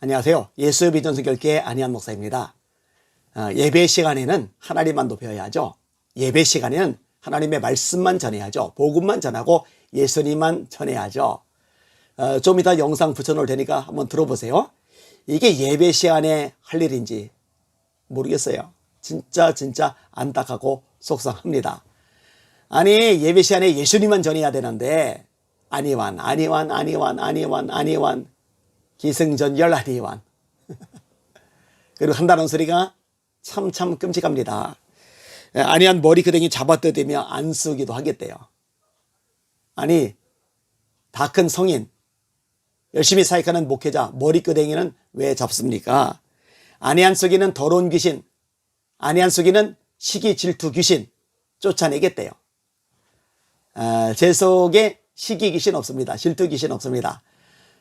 안녕하세요. 예수 비전 성결계 안희한 목사입니다. 어, 예배 시간에는 하나님만 높여야죠. 예배 시간에는 하나님의 말씀만 전해야죠. 복음만 전하고 예수님만 전해야죠. 어, 좀 이따 영상 붙여놓을 테니까 한번 들어보세요. 이게 예배 시간에 할 일인지 모르겠어요. 진짜 진짜 안타깝고 속상합니다. 아니 예배 시간에 예수님만 전해야 되는데 아니완 아니완 아니완 아니완 아니완 기승전결 아니완 그리고 한다는 소리가 참 참 끔찍합니다. 예, 아니한 머리끄댕이 잡아뜯으며 안 쓰기도 하겠대요. 아니 다 큰 성인 열심히 사역하는 목회자 머리끄댕이는 왜 잡습니까? 아니한 속이는 더러운 귀신 아니한 속이는 시기 질투 귀신 쫓아내겠대요. 아, 제 속에 시기 귀신 없습니다. 질투 귀신 없습니다.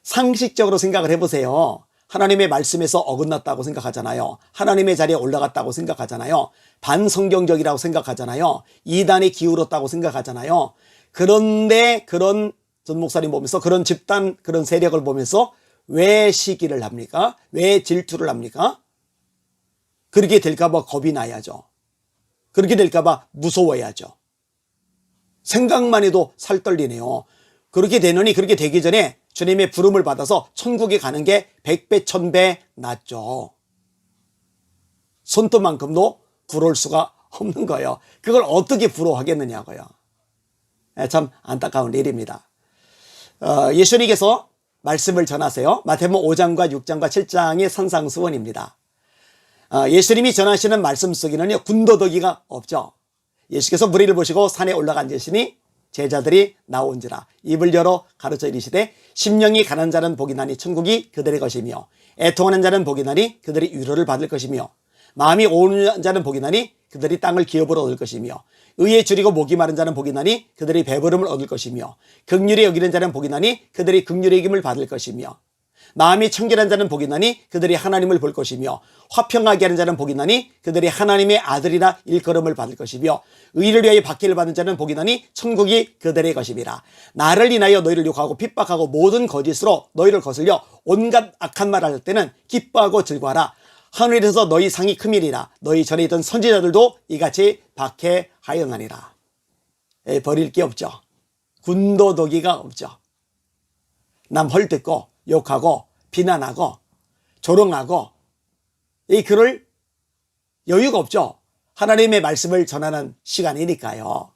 상식적으로 생각을 해보세요. 하나님의 말씀에서 어긋났다고 생각하잖아요. 하나님의 자리에 올라갔다고 생각하잖아요. 반성경적이라고 생각하잖아요. 이단이 기울었다고 생각하잖아요. 그런데 그런 전 목사님 보면서 그런 집단, 그런 세력을 보면서 왜 시기를 합니까? 왜 질투를 합니까? 그렇게 될까봐 겁이 나야죠. 그렇게 될까봐 무서워야죠. 생각만 해도 살 떨리네요. 그렇게 되느니 그렇게 되기 전에 주님의 부름을 받아서 천국에 가는 게 백배 천배 낫죠. 손톱만큼도 부러울 수가 없는 거예요. 그걸 어떻게 부러워하겠느냐고요. 예, 참 안타까운 일입니다. 어, 예수님께서 말씀을 전하세요. 마태복음 5장과 6장과 7장의 선상수원입니다. 어, 예수님이 전하시는 말씀 속에는요 군더더기가 없죠. 예수께서 무리를 보시고 산에 올라가 앉으시니 제자들이 나온지라 입을 열어 가르쳐 이르시되 심령이 가난 자는 복이 나니 천국이 그들의 것이며 애통하는 자는 복이 나니 그들이 위로를 받을 것이며 마음이 오는 자는 복이 나니 그들이 땅을 기업으로 얻을 것이며 의에 줄이고 목이 마른 자는 복이 나니 그들이 배부름을 얻을 것이며 극률에 여기는 자는 복이 나니 그들이 극률의 힘을 받을 것이며 마음이 청결한 자는 복이 나니 그들이 하나님을 볼 것이며 화평하게 하는 자는 복이 나니 그들이 하나님의 아들이라 일컬음을 받을 것이며 의를 위하여 박해를 받는 자는 복이 나니 천국이 그들의 것임이라 나를 인하여 너희를 욕하고 핍박하고 모든 거짓으로 너희를 거슬려 온갖 악한 말을 할 때는 기뻐하고 즐거워하라. 하늘에서 너희 상이 크밀이라. 너희 전에 있던 선지자들도 이같이 박해하였나니라. 에, 버릴 게 없죠. 군도덕이가 없죠. 남 헐뜯고 욕하고 비난하고 조롱하고 이 글을 여유가 없죠. 하나님의 말씀을 전하는 시간이니까요.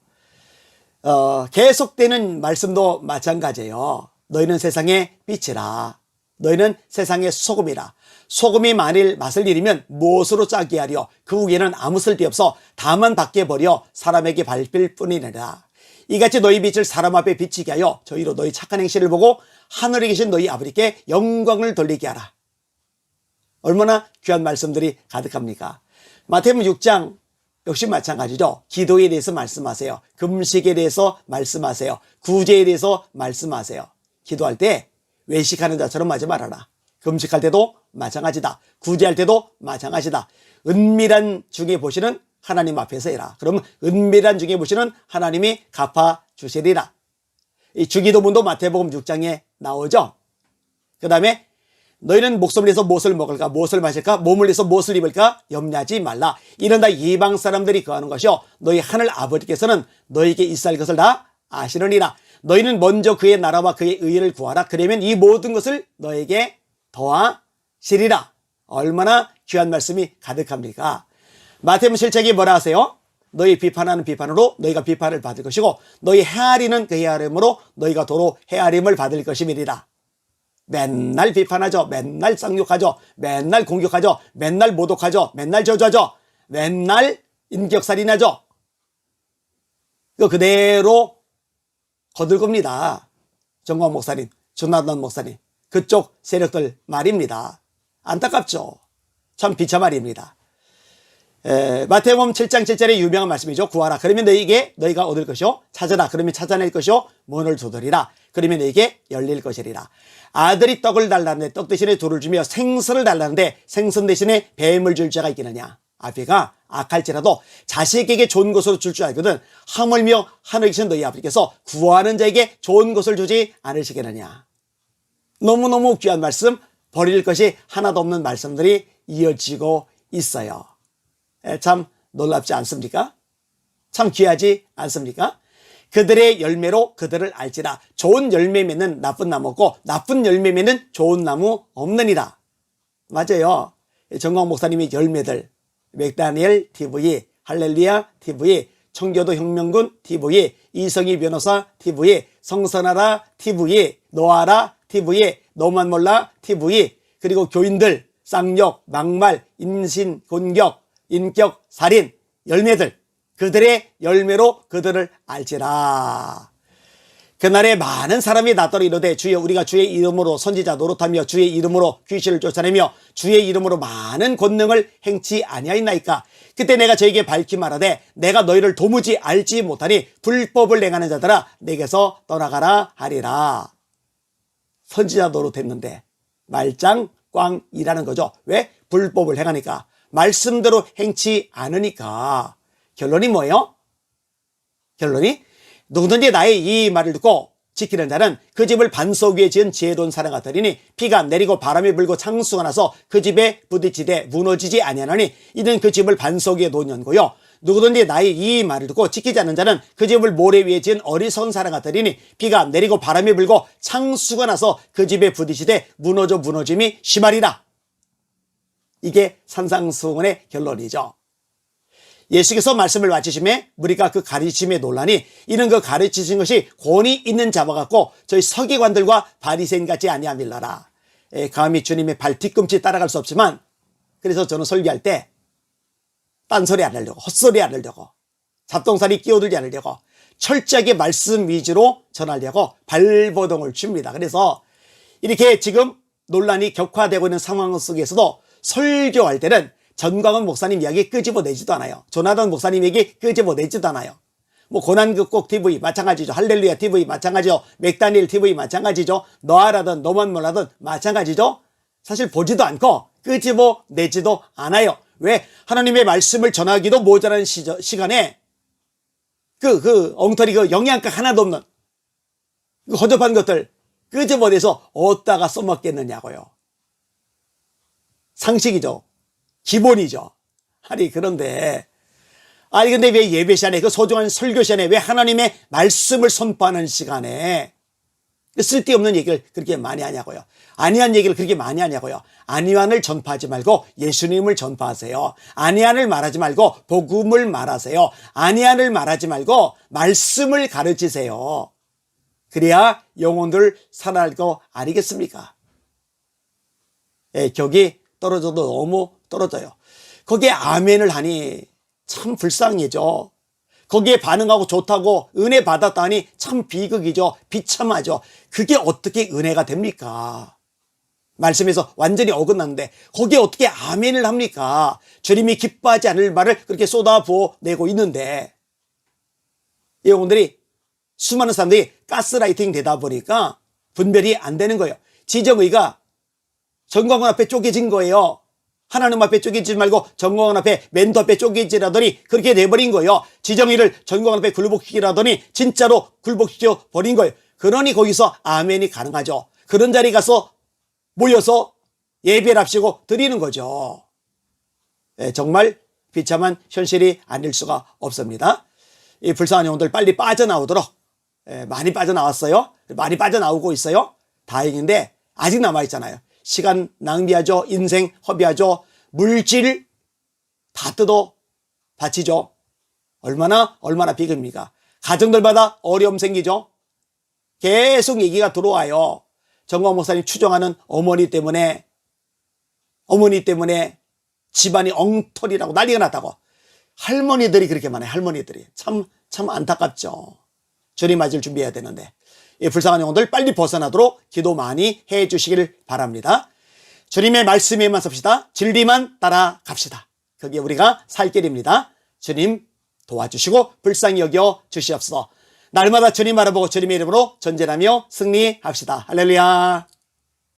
어, 계속되는 말씀도 마찬가지예요. 너희는 세상의 빛이라. 너희는 세상의 소금이라. 소금이 만일 맛을 잃으면 무엇으로 짜게 하려 그 위에는 아무 쓸데 없어 다만 밖에 버려 사람에게 밟힐 뿐이니라. 이같이 너희 빛을 사람 앞에 비치게 하여 저희로 너희 착한 행실을 보고 하늘에 계신 너희 아버지께 영광을 돌리게 하라. 얼마나 귀한 말씀들이 가득합니까? 마태복음 6장 역시 마찬가지죠. 기도에 대해서 말씀하세요. 금식에 대해서 말씀하세요. 구제에 대해서 말씀하세요. 기도할 때 외식하는 자처럼 하지 말아라. 금식할 때도 마찬가지다. 구제할 때도 마찬가지다. 은밀한 중에 보시는 하나님 앞에서 해라. 그러면 은밀한 중에 보시는 하나님이 갚아 주시리라. 이 주기도문도 마태복음 6장에 나오죠. 그 다음에 너희는 목숨을 위해서 무엇을 먹을까 무엇을 마실까 몸을 위해서 무엇을 입을까 염려하지 말라. 이런 다 이방 사람들이 거하는 것이요. 너희 하늘 아버지께서는 너희에게 있을 것을 다 아시느니라. 너희는 먼저 그의 나라와 그의 의를 구하라. 그러면 이 모든 것을 너에게 더하시리라. 얼마나 귀한 말씀이 가득합니까? 마태복음 7장이 뭐라 하세요? 너희 비판하는 비판으로 너희가 비판을 받을 것이고 너희 헤아리는 그 헤아림으로 너희가 도로 헤아림을 받을 것임이니라. 맨날 비판하죠. 맨날 쌍욕하죠. 맨날 공격하죠. 맨날 모독하죠. 맨날 저주하죠. 맨날 인격살인하죠. 이거 그대로 거들 겁니다. 정광 목사님, 조나단 목사님, 그쪽 세력들 말입니다. 안타깝죠. 참 비참말입니다. 에, 마태복음 7장 7절의 유명한 말씀이죠. 구하라. 그러면 너희에게 너희가 얻을 것이요. 찾으라. 그러면 찾아낼 것이요. 문을 두드리라. 그러면 너희에게 열릴 것이리라. 아들이 떡을 달라는데 떡 대신에 돌을 주며 생선을 달라는데 생선 대신에 뱀을 줄 자가 있겠느냐. 아비가 악할지라도 자식에게 좋은 것으로 줄 줄 알거든 하물며 하늘에 계신 너희 아버지께서 구하는 자에게 좋은 것을 주지 않으시겠느냐. 너무너무 귀한 말씀 버릴 것이 하나도 없는 말씀들이 이어지고 있어요. 에, 참 놀랍지 않습니까? 참 귀하지 않습니까? 그들의 열매로 그들을 알지라. 좋은 열매 맺는 나쁜 나무 없고 나쁜 열매 맺는 좋은 나무 없느니라. 맞아요. 정광 목사님의 열매들 맥다니엘 TV, 할렐루야 TV, 청교도 혁명군 TV, 이성희 변호사 TV, 성선하라 TV, 노아라 TV, 너만 몰라 TV, 그리고 교인들 쌍욕, 막말, 임신, 공격, 인격, 살인 열매들 그들의 열매로 그들을 알지라. 그날에 많은 사람이 나더러 이르되 주여 우리가 주의 이름으로 선지자 노릇하며 주의 이름으로 귀신을 쫓아내며 주의 이름으로 많은 권능을 행치 아니하였나이까? 그때 내가 저에게 밝히 말하되 내가 너희를 도무지 알지 못하니 불법을 행하는 자들아 내게서 떠나가라 하리라. 선지자 노릇했는데 말짱 꽝이라는 거죠. 왜? 불법을 행하니까 말씀대로 행치 않으니까. 결론이 뭐예요? 결론이 누구든지 나의 이 말을 듣고 지키는 자는 그 집을 반석 위에 지은 지혜로운 사람 같으리니 비가 내리고 바람이 불고 창수가 나서 그 집에 부딪히되 무너지지 아니하나니 이는 그 집을 반석 위에 놓은 연고요. 누구든지 나의 이 말을 듣고 지키지 않는 자는 그 집을 모래 위에 지은 어리석은 사람 같으리니 비가 내리고 바람이 불고 창수가 나서 그 집에 부딪히되 무너져 무너짐이 심하리라 이게 산상수훈의 결론이죠 예수께서 말씀을 마치심에 우리가 그 가르침에 논란이 이는 그 가르치신 것이 권위 있는 자와 같고 저희 서기관들과 바리새인 같지 아니함일라라. 에, 감히 주님의 발 뒤꿈치 따라갈 수 없지만 그래서 저는 설교할 때 딴소리 안 하려고 헛소리 안 하려고 잡동사니 끼어들지 않으려고 철저하게 말씀 위주로 전하려고 발버둥을 칩니다. 그래서 이렇게 지금 논란이 격화되고 있는 상황 속에서도 설교할 때는 전광훈 목사님 이야기 끄집어내지도 않아요. 조나단 목사님 얘기 끄집어내지도 않아요. 뭐 고난극곡 TV 마찬가지죠. 할렐루야 TV 마찬가지죠. 맥다니엘 TV 마찬가지죠. 너아라든 너만 몰라든 마찬가지죠. 사실 보지도 않고 끄집어내지도 않아요. 왜? 하나님의 말씀을 전하기도 모자란 시저, 시간에 그, 그 엉터리 그 영양가 하나도 없는 그 허접한 것들 끄집어내서 어디다가 써먹겠느냐고요. 상식이죠. 기본이죠. 아니 그런데 아니 근데 왜 예배 시간에 그 소중한 설교 시간에 왜 하나님의 말씀을 선포하는 시간에 쓸데없는 얘기를 그렇게 많이 하냐고요. 아니한 얘기를 그렇게 많이 하냐고요. 아니한을 전파하지 말고 예수님을 전파하세요. 아니한을 말하지 말고 복음을 말하세요. 아니한을 말하지 말고 말씀을 가르치세요. 그래야 영혼들 살아날 거 아니겠습니까? 예, 격이 떨어져도 너무 떨어져요. 거기에 아멘을 하니 참 불쌍해죠. 거기에 반응하고 좋다고 은혜 받았다니 참 비극이죠. 비참하죠. 그게 어떻게 은혜가 됩니까? 말씀에서 완전히 어긋났는데 거기에 어떻게 아멘을 합니까? 주님이 기뻐하지 않을 말을 그렇게 쏟아부어 내고 있는데 여러분들이 수많은 사람들이 가스라이팅 되다 보니까 분별이 안 되는 거예요. 지정의가 전광훈 앞에 쪼개진 거예요. 하나님 앞에 쪼개지 말고 전광훈 앞에 멘토 앞에 쪼개지라더니 그렇게 돼버린 거예요. 지정의를 전광훈 앞에 굴복시키라더니 진짜로 굴복시켜 버린 거예요. 그러니 거기서 아멘이 가능하죠. 그런 자리 가서 모여서 예배를 합시고 드리는 거죠. 예, 정말 비참한 현실이 아닐 수가 없습니다. 이 불쌍한 영혼들 빨리 빠져나오도록 예, 많이 빠져나왔어요. 많이 빠져나오고 있어요. 다행인데 아직 남아있잖아요. 시간 낭비하죠. 인생 허비하죠. 물질 다 뜯어 바치죠. 얼마나 얼마나 비극입니까? 가정들마다 어려움 생기죠. 계속 얘기가 들어와요. 정광 목사님 추정하는 어머니 때문에 어머니 때문에 집안이 엉터리라고 난리가 났다고. 할머니들이 그렇게 많아요. 할머니들이 참 참 안타깝죠. 주님 맞을 준비해야 되는데 이 불쌍한 영혼들 빨리 벗어나도록 기도 많이 해 주시길 바랍니다. 주님의 말씀에만 섭시다. 진리만 따라갑시다. 그게 우리가 살 길입니다. 주님 도와주시고 불쌍히 여겨 주시옵소서. 날마다 주님 바라보고 주님의 이름으로 전진하며 승리합시다. 할렐루야.